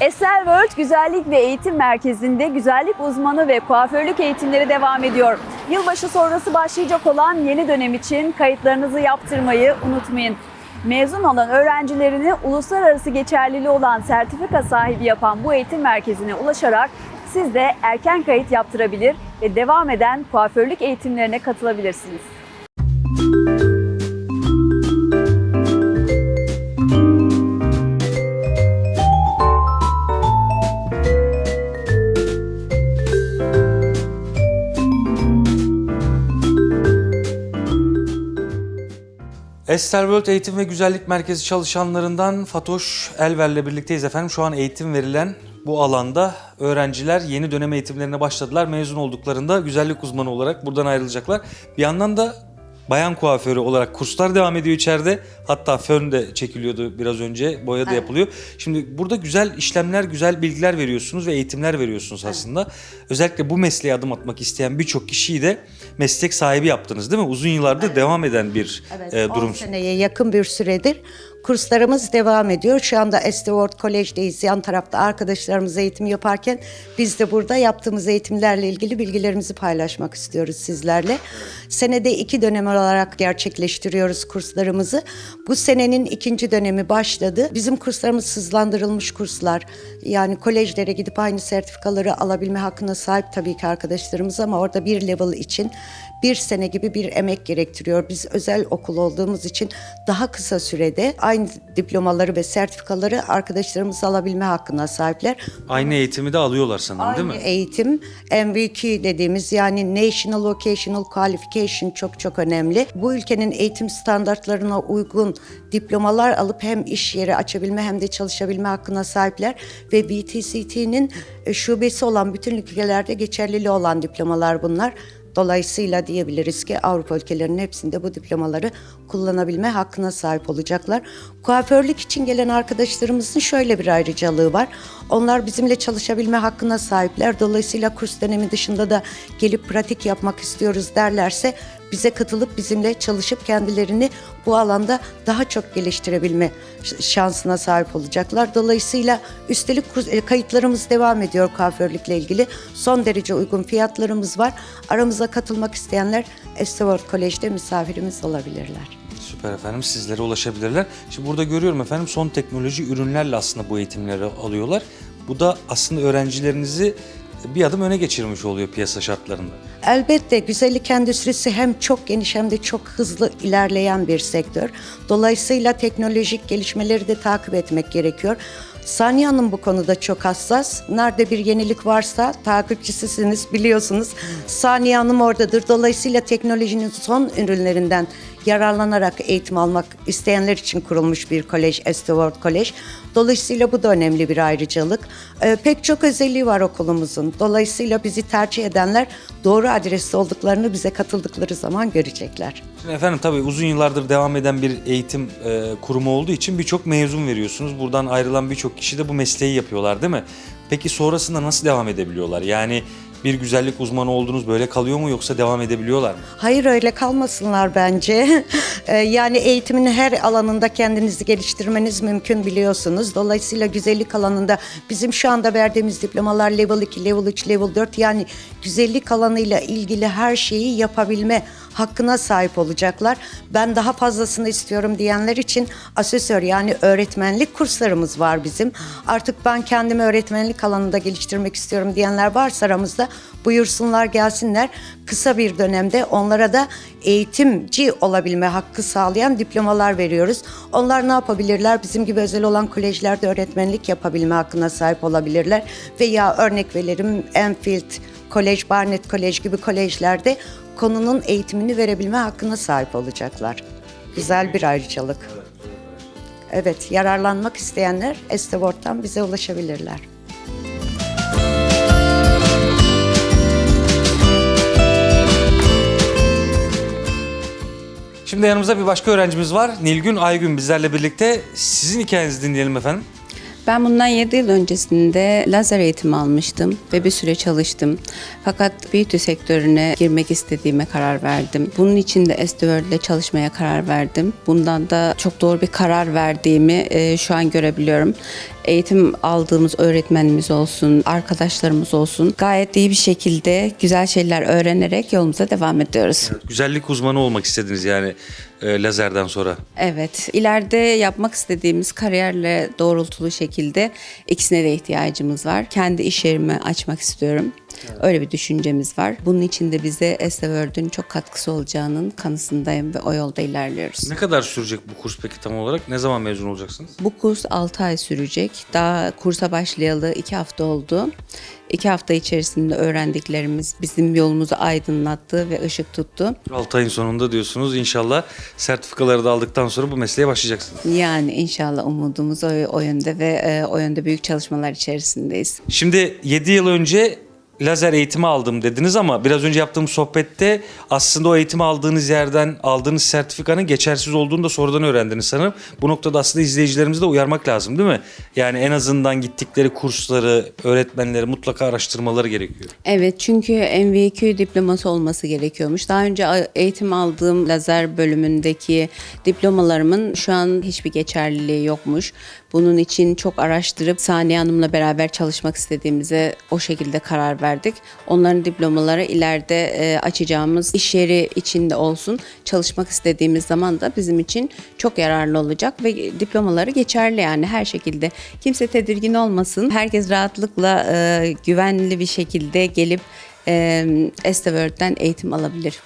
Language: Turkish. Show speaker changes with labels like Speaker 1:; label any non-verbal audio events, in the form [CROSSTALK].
Speaker 1: Esel World Güzellik ve Eğitim Merkezi'nde güzellik uzmanı ve kuaförlük eğitimleri devam ediyor. Yılbaşı sonrası başlayacak olan yeni dönem için kayıtlarınızı yaptırmayı unutmayın. Mezun olan öğrencilerini uluslararası geçerliliği olan sertifika sahibi yapan bu eğitim merkezine ulaşarak siz de erken kayıt yaptırabilir ve devam eden kuaförlük eğitimlerine katılabilirsiniz.
Speaker 2: Ester World Eğitim ve Güzellik Merkezi çalışanlarından Fatoş Elver'le birlikteyiz efendim. Şu an eğitim verilen bu alanda öğrenciler yeni dönem eğitimlerine başladılar. Mezun olduklarında güzellik uzmanı olarak buradan ayrılacaklar. Bir yandan da bayan kuaförü olarak kurslar devam ediyor içeride. Hatta fön de çekiliyordu biraz önce. Boya da yapılıyor. Şimdi burada güzel işlemler, güzel bilgiler veriyorsunuz ve eğitimler veriyorsunuz aslında. Özellikle bu mesleğe adım atmak isteyen birçok kişiyi de meslek sahibi yaptınız değil mi? Uzun yıllardır devam eden bir
Speaker 3: Evet,
Speaker 2: e,
Speaker 3: 10
Speaker 2: durum.
Speaker 3: seneye yakın bir süredir kurslarımız devam ediyor. Şu anda Esteward College'deyiz. Yan tarafta arkadaşlarımız eğitim yaparken biz de burada yaptığımız eğitimlerle ilgili bilgilerimizi paylaşmak istiyoruz sizlerle. Senede iki dönem olarak gerçekleştiriyoruz kurslarımızı. Bu senenin ikinci dönemi başladı. Bizim kurslarımız hızlandırılmış kurslar. Yani kolejlere gidip aynı sertifikaları alabilme hakkına sahip tabii ki arkadaşlarımız ama orada bir level için bir sene gibi bir emek gerektiriyor. Biz özel okul olduğumuz için daha kısa sürede aynı diplomaları ve sertifikaları arkadaşlarımız alabilme hakkına sahipler.
Speaker 2: Aynı eğitimi de alıyorlar sanırım değil mi?
Speaker 3: Aynı eğitim MVQ dediğimiz yani National Vocational Qualification çok çok önemli. Bu ülkenin eğitim standartlarına uygun diplomalar alıp hem iş yeri açabilme hem de çalışabilme hakkına sahipler ve BTCT'nin e, şubesi olan bütün ülkelerde geçerliliği olan diplomalar bunlar. Dolayısıyla diyebiliriz ki Avrupa ülkelerinin hepsinde bu diplomaları kullanabilme hakkına sahip olacaklar. Kuaförlük için gelen arkadaşlarımızın şöyle bir ayrıcalığı var. Onlar bizimle çalışabilme hakkına sahipler. Dolayısıyla kurs dönemi dışında da gelip pratik yapmak istiyoruz derlerse bize katılıp bizimle çalışıp kendilerini bu alanda daha çok geliştirebilme şansına sahip olacaklar. Dolayısıyla üstelik e, kayıtlarımız devam ediyor kuaförlükle ilgili. Son derece uygun fiyatlarımız var. Aramıza katılmak isteyenler Esteward Kolej'de misafirimiz olabilirler.
Speaker 2: Süper efendim sizlere ulaşabilirler. Şimdi burada görüyorum efendim son teknoloji ürünlerle aslında bu eğitimleri alıyorlar. Bu da aslında öğrencilerinizi bir adım öne geçirmiş oluyor piyasa şartlarında.
Speaker 3: Elbette güzellik endüstrisi hem çok geniş hem de çok hızlı ilerleyen bir sektör. Dolayısıyla teknolojik gelişmeleri de takip etmek gerekiyor. Saniye Hanım bu konuda çok hassas. Nerede bir yenilik varsa takipçisisiniz biliyorsunuz. Saniye Hanım oradadır. Dolayısıyla teknolojinin son ürünlerinden yararlanarak eğitim almak isteyenler için kurulmuş bir kolej, Esteward Kolej. Dolayısıyla bu da önemli bir ayrıcalık. Ee, pek çok özelliği var okulumuzun. Dolayısıyla bizi tercih edenler doğru adreste olduklarını bize katıldıkları zaman görecekler.
Speaker 2: Şimdi efendim tabii uzun yıllardır devam eden bir eğitim e, kurumu olduğu için birçok mezun veriyorsunuz. Buradan ayrılan birçok kişi de bu mesleği yapıyorlar değil mi? Peki sonrasında nasıl devam edebiliyorlar? Yani bir güzellik uzmanı oldunuz böyle kalıyor mu yoksa devam edebiliyorlar mı?
Speaker 3: Hayır öyle kalmasınlar bence. [LAUGHS] Ee, yani eğitimin her alanında kendinizi geliştirmeniz mümkün biliyorsunuz. Dolayısıyla güzellik alanında bizim şu anda verdiğimiz diplomalar level 2, level 3, level 4 yani güzellik alanıyla ilgili her şeyi yapabilme hakkına sahip olacaklar. Ben daha fazlasını istiyorum diyenler için asesör yani öğretmenlik kurslarımız var bizim. Artık ben kendimi öğretmenlik alanında geliştirmek istiyorum diyenler varsa aramızda buyursunlar gelsinler. Kısa bir dönemde onlara da eğitimci olabilme hakkı sağlayan diplomalar veriyoruz. Onlar ne yapabilirler? Bizim gibi özel olan kolejlerde öğretmenlik yapabilme hakkına sahip olabilirler. Veya örnek veririm Enfield Kolej, Barnet Kolej gibi kolejlerde konunun eğitimini verebilme hakkına sahip olacaklar. Güzel bir ayrıcalık. Evet, yararlanmak isteyenler Esteward'dan bize ulaşabilirler.
Speaker 2: Şimdi yanımızda bir başka öğrencimiz var. Nilgün Aygün bizlerle birlikte. Sizin hikayenizi dinleyelim efendim.
Speaker 4: Ben bundan 7 yıl öncesinde lazer eğitimi almıştım ve bir süre çalıştım. Fakat beauty sektörüne girmek istediğime karar verdim. Bunun için de Esteword ile çalışmaya karar verdim. Bundan da çok doğru bir karar verdiğimi e, şu an görebiliyorum. Eğitim aldığımız öğretmenimiz olsun, arkadaşlarımız olsun gayet iyi bir şekilde güzel şeyler öğrenerek yolumuza devam ediyoruz.
Speaker 2: Güzellik uzmanı olmak istediniz yani e, lazerden sonra.
Speaker 4: Evet, ileride yapmak istediğimiz kariyerle doğrultulu şekilde ikisine de ihtiyacımız var. Kendi iş yerimi açmak istiyorum. Öyle bir düşüncemiz var. Bunun için de bize Esteword'ün çok katkısı olacağının kanısındayım ve o yolda ilerliyoruz.
Speaker 2: Ne kadar sürecek bu kurs peki tam olarak? Ne zaman mezun olacaksınız?
Speaker 4: Bu kurs 6 ay sürecek. Daha kursa başlayalı 2 hafta oldu. 2 hafta içerisinde öğrendiklerimiz bizim yolumuzu aydınlattı ve ışık tuttu.
Speaker 2: 6 ayın sonunda diyorsunuz. İnşallah sertifikaları da aldıktan sonra bu mesleğe başlayacaksınız.
Speaker 4: Yani inşallah umudumuz o, o yönde ve e, o yönde büyük çalışmalar içerisindeyiz.
Speaker 2: Şimdi 7 yıl önce lazer eğitimi aldım dediniz ama biraz önce yaptığım sohbette aslında o eğitimi aldığınız yerden aldığınız sertifikanın geçersiz olduğunu da sonradan öğrendiniz sanırım. Bu noktada aslında izleyicilerimizi de uyarmak lazım değil mi? Yani en azından gittikleri kursları, öğretmenleri mutlaka araştırmaları gerekiyor.
Speaker 4: Evet çünkü MVQ diploması olması gerekiyormuş. Daha önce eğitim aldığım lazer bölümündeki diplomalarımın şu an hiçbir geçerliliği yokmuş. Bunun için çok araştırıp Saniye Hanım'la beraber çalışmak istediğimize o şekilde karar verdik. Onların diplomaları ileride e, açacağımız iş yeri içinde olsun. Çalışmak istediğimiz zaman da bizim için çok yararlı olacak ve diplomaları geçerli yani her şekilde. Kimse tedirgin olmasın. Herkes rahatlıkla e, güvenli bir şekilde gelip e, eğitim alabilir.